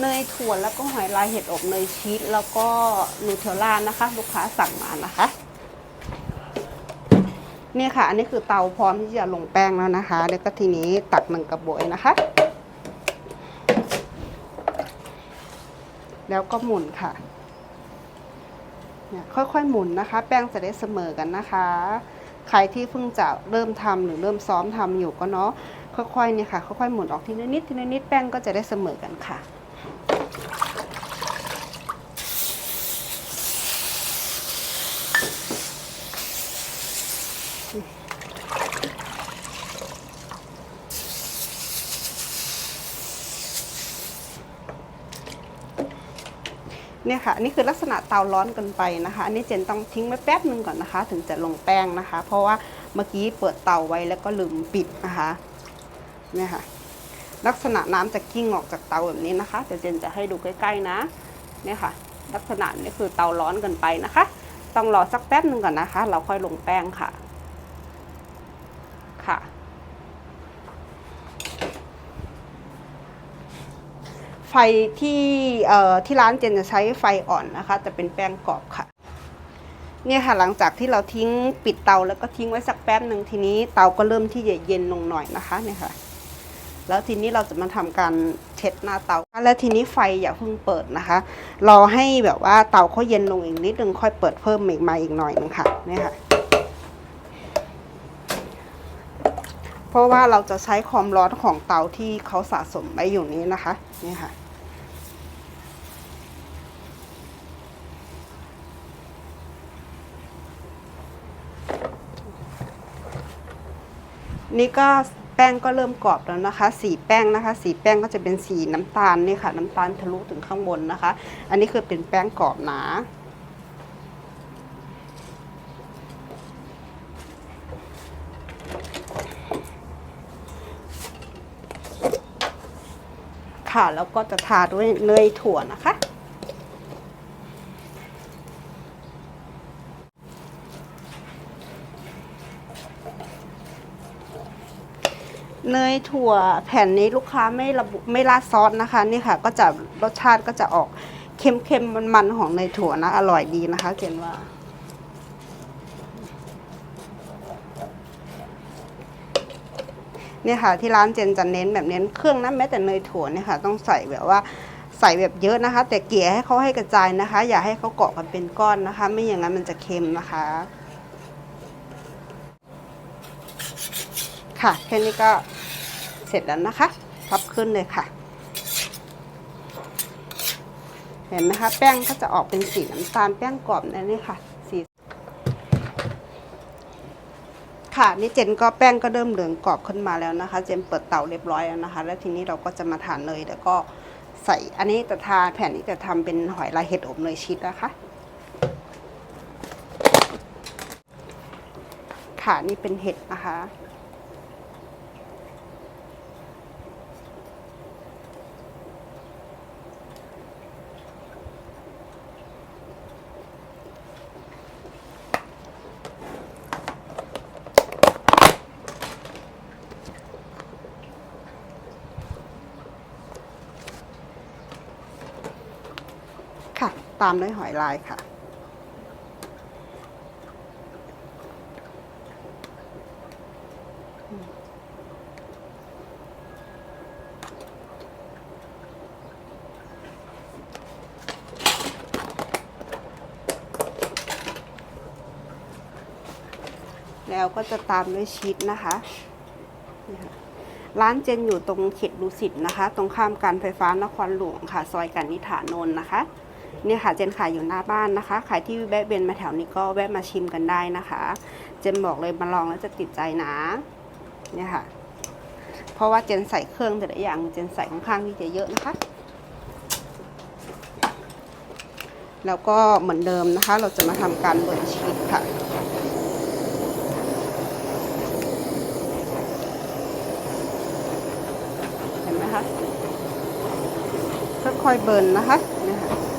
เนยถั่วแล้วก็หอยลายเห็ดอบเนยชีสแล้วก็นูเทลล่านะคะ ลูกค้าสั่งมานะคะเนี่ยค่ะ อันนี้คือเตาพร้อมที่จะลงแป้งแล้วนะคะแล้วก็ทีนี้ตักหนึ่งกระบวยนะคะ แล้วก็หมุนค่ะเนี่ยค่อยๆหมุนนะคะ แป้งจะได้เสมอกันนะคะ ใครที่เพิ่งจะเริ่มทำหรือเริ่มซ้อมทำอยู่ก็เนาะค่อยๆเนี่ยค่ะค่อยๆหมุนออกทีละนิดทีละนิดแป้งก็จะได้เสมอกันค่ะ เนี่ยค่ะอันนี่คือลักษณะเตาร้อนเกันไปนะคะ อันนี้เจนต้องทิ้งไว้แป๊บนึงก่อนนะคะ ถึงจะลงแป้งนะคะ เพราะว่าเมื่อกี้เปิดเตาไว้แล้วก็ลืมปิดนะคะเนี่ยค่ะ ลักษณะน้ำจะกิ้งออกจากเตาแบบนี้นะคะเดี๋ยวเจนจะให้ดูใกล้ๆนะเนี่ยค่ะ ลักษณะนี้คือเตาร้อนเกันไปนะคะ ต้องรอสักแป๊บนึงก่อนนะคะ เราค่อยลงแป้งค่ะค่ะ ไฟที่ที่ร้านเจนจะใช้ไฟอ่อนนะคะ จะเป็นแป้งกรอบค่ะ เนี่ยค่ะหลังจากที่เราทิ้งปิดเตาแล้วก็ทิ้งไว้สักแป๊บหนึ่งทีนี้เตาก็เริ่มที่จะเย็นลงหน่อยนะคะเนี่ยค่ะ แล้วทีนี้เราจะมาทำการเช็ดหน้าเตาแล้วทีนี้ไฟอย่าเพิ่งเปิดนะคะรอให้แบบว่าเตาเขาเย็นลงอีกนิดนึงค่อยเปิดเพิ่มอีกมาอีกหน่อยนึงค่ะเนี่ยค่ะ เพราะว่าเราจะใช้ความร้อนของเตาที่เขาสะสมไว้อยู่นี้นะคะ นี่ค่ะ นี่ก็แป้งก็เริ่มกรอบแล้วนะคะ สีแป้งนะคะ สีแป้งก็จะเป็นสีน้ำตาลนี่ค่ะ น้ำตาลทะลุถึงข้างบนนะคะ อันนี้คือเป็นแป้งกรอบหนา ค่ะ แล้วก็จะทาด้วยเนยถั่วนะคะ เนยถั่วแผ่นนี้ลูกค้าไม่ระบุไม่ราดซอสนะคะ นี่ค่ะ ก็จะรสชาติก็จะออกเค็มๆมันๆของเนยถั่วนะ อร่อยดีนะคะเจนว่า เนี่ยค่ะที่ร้านเจนจะเน้นแบบเน้นเครื่องนะแม้แต่เนยถั่วเนี่ยค่ะต้องใส่แบบว่าใส่แบบเยอะนะคะ แต่เกลี่ยให้เขาให้กระจายนะคะ อย่าให้เขาเกาะกันเป็นก้อนนะคะ ไม่อย่างนั้นมันจะเค็มนะคะ ค่ะแค่นี้ก็เสร็จแล้วนะคะพับขึ้นเลยค่ะ เห็นไหมคะ แป้งก็จะออกเป็นสีน้ำตาลแป้งกรอบนั่นนี่ค่ะ สี ค่ะนี่เจนก็แป้งก็เริ่มเหลืองกรอบขึ้นมาแล้วนะคะ เจนเปิดเตาเรียบร้อยแล้วนะคะ แล้วทีนี้เราก็จะมาทานเลยแล้วก็ใส่อันนี้จะทาแผ่นนี้จะทำเป็นหอยลายเห็ดอบเนยชีสนะคะ ค่ะนี่เป็นเห็ดนะคะ ตามด้วยหอยลายค่ะ แล้วก็จะตามด้วยชีสนะคะร้านเจนอยู่ตรงเขตดุสิตนะคะ ตรงข้ามการไฟฟ้านครหลวงค่ะ ซอยกันนิฐานนท์นะคะ เนี่ยค่ะเจนขายอยู่หน้าบ้านนะคะขายที่แวะเวียนมาแถวนี้ก็แวะมาชิมกันได้นะคะ เจนบอกเลยมาลองแล้วจะติดใจนะเนี่ยค่ะ เพราะว่าเจนใส่เครื่องแต่ละอย่างเจนใส่ค่อนข้างที่จะเยอะนะคะ แล้วก็เหมือนเดิมนะคะ เราจะมาทำการเบิร์นชีสค่ะเห็นไหมคะค่อยๆเบิร์นนะคะเนี่ยค่ะ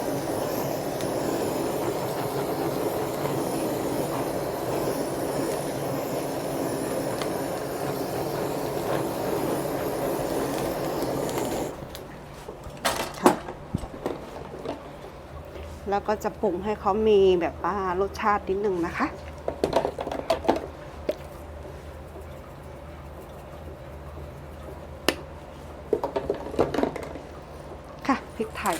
แล้วก็จะปรุงให้เขามีแบบว่ารสชาตินิดนึงนะคะ ค่ะพริกไทย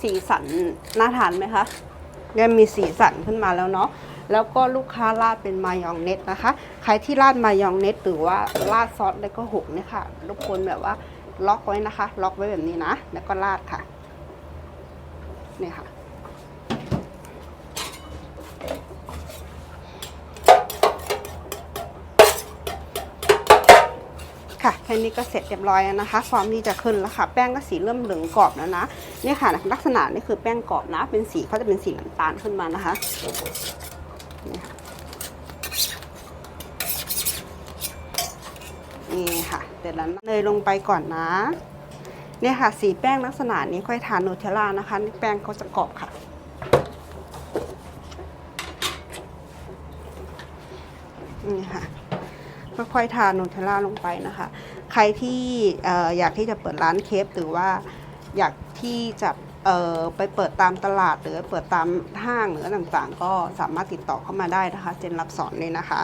สีสันน่าทานไหมคะเนี่ยมีสีสันขึ้นมาแล้วเนาะแล้วก็ลูกค้าราดเป็นมายองเนสนะคะ ใครที่ราดมายองเนสหรือว่าราดซอสแล้วก็หกเนี่ยค่ะรบกวนแบบว่า ล็อกไว้นะคะ ล็อกไว้แบบนี้นะ แล้วก็ราดค่ะเนี่ยค่ะ ค่ะแค่นี้ก็เสร็จเรียบร้อยแล้วนะคะ ความที่จะขึ้นแล้วค่ะ แป้งก็สีเริ่มเหลืองกรอบแล้วนะเนี่ยค่ะ ลักษณะนี่คือแป้งกรอบนะ เป็นสีเขาจะเป็นสีน้ำตาลขึ้นมานะคะนี่ค่ะ นี่ค่ะเดี๋ยวนั้นเนยลงไปก่อนนะเนี่ยค่ะ สีแป้งลักษณะนี้ค่อยทานนูเทลล่านะคะนี่แป้งเขาจะกรอบค่ะ นี่ค่ะค่อยๆทานูเทลล่าลงไปนะคะ ใครที่อ่อยากที่จะเปิดร้านเคฟหรือว่าอยากที่จะไปเปิดตามตลาดหรือเปิดตามห้างหรือต่างๆ ก็สามารถติดต่อเข้ามาได้นะคะ เจนรับสอนเลยนะคะ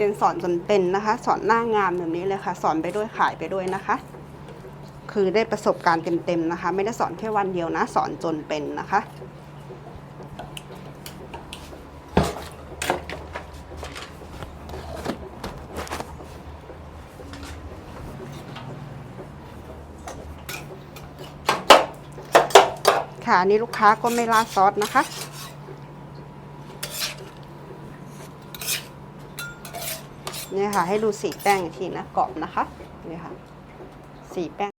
จนสอนจนเป็นนะคะ สอนหน้างามแบบนี้เลยค่ะ สอนไปด้วยขายไปด้วยนะคะ คือได้ประสบการณ์เต็มๆนะคะ ไม่ได้สอนแค่วันเดียวนะ สอนจนเป็นนะคะค่ะนี่ลูกค้าก็ไม่ราดซอสนะคะ เนี่ยค่ะ ให้ดูสีแป้งอีกทีนะกรอบนะคะเนี่ยค่ะ สีแป้ง